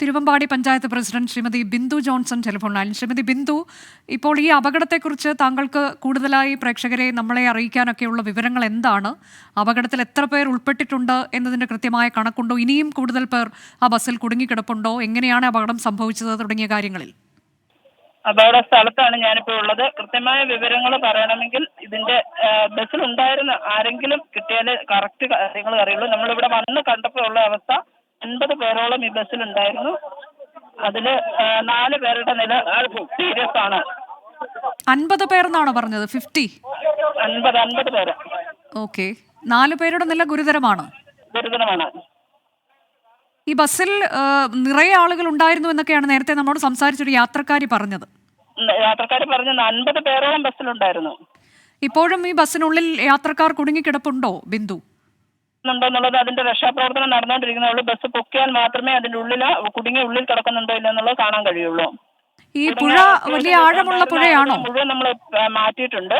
Thiruvambady panchayat president Shrimati Bindu Johnson telephone Shrimati Bindu ഇപ്പോൾ ഈ അപകടത്തെക്കുറിച്ച് താങ്കൾക്ക് കൂടുതലായി പ്രേക്ഷകരെ നമ്മളെ അറിയിക്കാനൊക്കെയുള്ള വിവരങ്ങൾ എന്താണ്? അപകടത്തിൽ എത്ര പേർ ഉൾപ്പെട്ടിട്ടുണ്ട് എന്നതിന്റെ കൃത്യമായ കണക്കുണ്ടോ? ഇനിയും കൂടുതൽ പേർ ആ ബസ്സിൽ കുടുങ്ങിക്കിടപ്പുണ്ടോ? എങ്ങനെയാണ് അപകടം സംഭവിച്ചത് തുടങ്ങിയ കാര്യങ്ങളിൽ? അപകട സ്ഥലത്താണ് ഞാനിപ്പോൾ ഉള്ളത്. കൃത്യമായ വിവരങ്ങൾ പറയണമെങ്കിൽ ഇതിന്റെ ബസ്സിൽ ഉണ്ടായിരുന്ന ആരെങ്കിലും കിട്ടിയാൽ കറക്റ്റ് കാര്യങ്ങൾ അറിയുള്ളൂ. നമ്മളിവിടെ വന്ന് കണ്ടപ്പോൾ ഉള്ള അവസ്ഥ അൻപത് പേരോളം ഈ ബസ്സിലുണ്ടായിരുന്നു. അതിൽ നാല് പേരുടെ നില സീരിയസ് ആണ്. അൻപത് പേർ എന്നാണോ പറഞ്ഞത്? ഫിഫ്റ്റി? അൻപത് അൻപത് പേര്. ഓക്കെ. നാല് പേരുടെ നില ഗുരുതരമാണ്? ഗുരുതരമാണ്. ഈ ബസ്സിൽ നിറയെ ആളുകൾ ഉണ്ടായിരുന്നു എന്നൊക്കെയാണ് നേരത്തെ നമ്മോട് സംസാരിച്ചൊരു യാത്രക്കാരി പറഞ്ഞത്. യാത്രക്കാരി പറഞ്ഞ അൻപത് പേരോളം ബസ്സിലുണ്ടായിരുന്നു. ഇപ്പോഴും ഈ ബസ്സിനുള്ളിൽ യാത്രക്കാർ കുടുങ്ങിക്കിടപ്പുണ്ടോ ബിന്ദു? ഉണ്ടോ എന്നുള്ളത് അതിന്റെ രക്ഷാപ്രവർത്തനം നടന്നുകൊണ്ടിരിക്കുന്നുള്ളൂ ബസ് പൊക്കിയാൽ മാത്രമേ അതിന്റെ ഉള്ളിൽ കുടുങ്ങി ഉള്ളിൽ കിടക്കുന്നുണ്ടോ ഇല്ല എന്നുള്ളത് കാണാൻ കഴിയുള്ളൂ. ഈ പുഴ വലിയ ആഴമുള്ള പുഴയാണോ? മുഴുവൻ നമ്മൾ മാറ്റിയിട്ടുണ്ട്.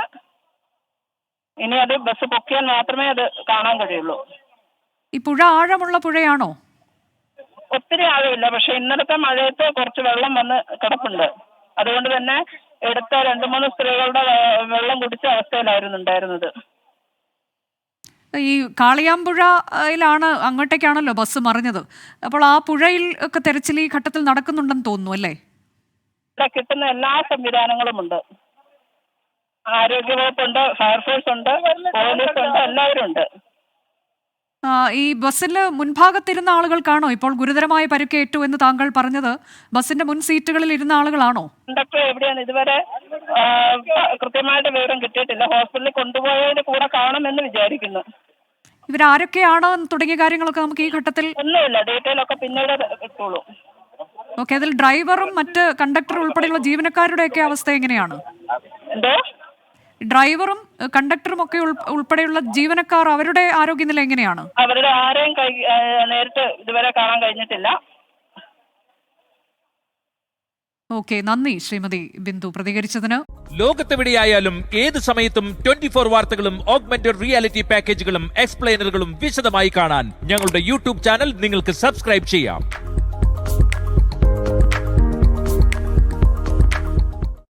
ഇനി അത് ബസ് പൊക്കിയാൽ മാത്രമേ അത് കാണാൻ കഴിയുള്ളൂ. ഈ പുഴ ആഴമുള്ള പുഴയാണോ? ഒത്തിരി ആഴമില്ല. പക്ഷെ ഇന്നലത്തെ മഴയത്ത് കുറച്ച് വെള്ളം വന്ന് കിടപ്പുണ്ട്. അതുകൊണ്ട് തന്നെ എടുത്ത രണ്ടു മൂന്ന് സ്ത്രീകളുടെ വെള്ളം കുടിച്ച അവസ്ഥയിലായിരുന്നു ഉണ്ടായിരുന്നത്. ഈ കാളിയാമ്പുഴയിലാണ് അങ്ങോട്ടേക്കാണല്ലോ ബസ് മറിഞ്ഞത്. അപ്പോൾ ആ പുഴയിൽ ഒക്കെ തെരച്ചിൽ ഈ ഘട്ടത്തിൽ നടക്കുന്നുണ്ടെന്ന് തോന്നുന്നു അല്ലേ? കിട്ടുന്ന എല്ലാ സംവിധാനങ്ങളും ഉണ്ട് ആരോഗ്യവകുപ്പുണ്ട് ഫയർഫോഴ്സ് ഉണ്ട് പോലീസ് ഉണ്ട് എല്ലാവരും ഉണ്ട് ഈ ബസ്സിൽ മുൻഭാഗത്തിരുന്ന ആളുകൾക്കാണോ ഇപ്പോൾ ഗുരുതരമായ പരുക്കേറ്റു എന്ന് താങ്കൾ പറഞ്ഞത്? ബസ്സിന്റെ മുൻ സീറ്റുകളിൽ ഇരുന്ന ആളുകളാണോ? കണ്ടക്ടർ എവിടെയാണ്? ഇതുവരെ കൃത്യമായിട്ട് വിവരം കിട്ടിയിട്ടില്ല. ഹോസ്പിറ്റലിൽ കൊണ്ടുപോയതിന്റെ കൂടെ കാണുമെന്ന് വിചാരിക്കുന്നു. ഇവരാരൊക്കെയാണ് തുടങ്ങിയ കാര്യങ്ങളൊക്കെ നമുക്ക് ഈ ഘട്ടത്തിൽ ഒന്നുമില്ല. ഡീറ്റെയിൽ ഒക്കെ പിന്നീട് കിട്ടുള്ളൂ. ഓക്കെ അതിൽ ഡ്രൈവറും മറ്റ് കണ്ടക്ടറും ഉൾപ്പെടെയുള്ള ജീവനക്കാരുടെ ഒക്കെ അവസ്ഥ എങ്ങനെയാണ്? എന്തോ? ഡ്രൈവറും കണ്ടക്ടറും ഒക്കെ ഉൾപ്പെടെയുള്ള ജീവനക്കാർ അവരുടെ ആരോഗ്യനില എങ്ങനെയാണ്? അവരുടെ ആരെയും നേരിട്ട് ഇതുവരെ കാണാൻ കഴിഞ്ഞിട്ടില്ല. ഓക്കെ നന്ദി ശ്രീമതി ബിന്ദു. പ്രതികരിച്ചതിന് ലോകത്തെവിടെയായാലും ഏത് സമയത്തും ട്വന്റി ഫോർ വാർത്തകളും ഓഗ്മെന്റഡ് റിയാലിറ്റി പാക്കേജുകളും എക്സ്പ്ലെയിനറുകളും വിശദമായി കാണാൻ ഞങ്ങളുടെ യൂട്യൂബ് ചാനൽ നിങ്ങൾക്ക് സബ്സ്ക്രൈബ് ചെയ്യാം.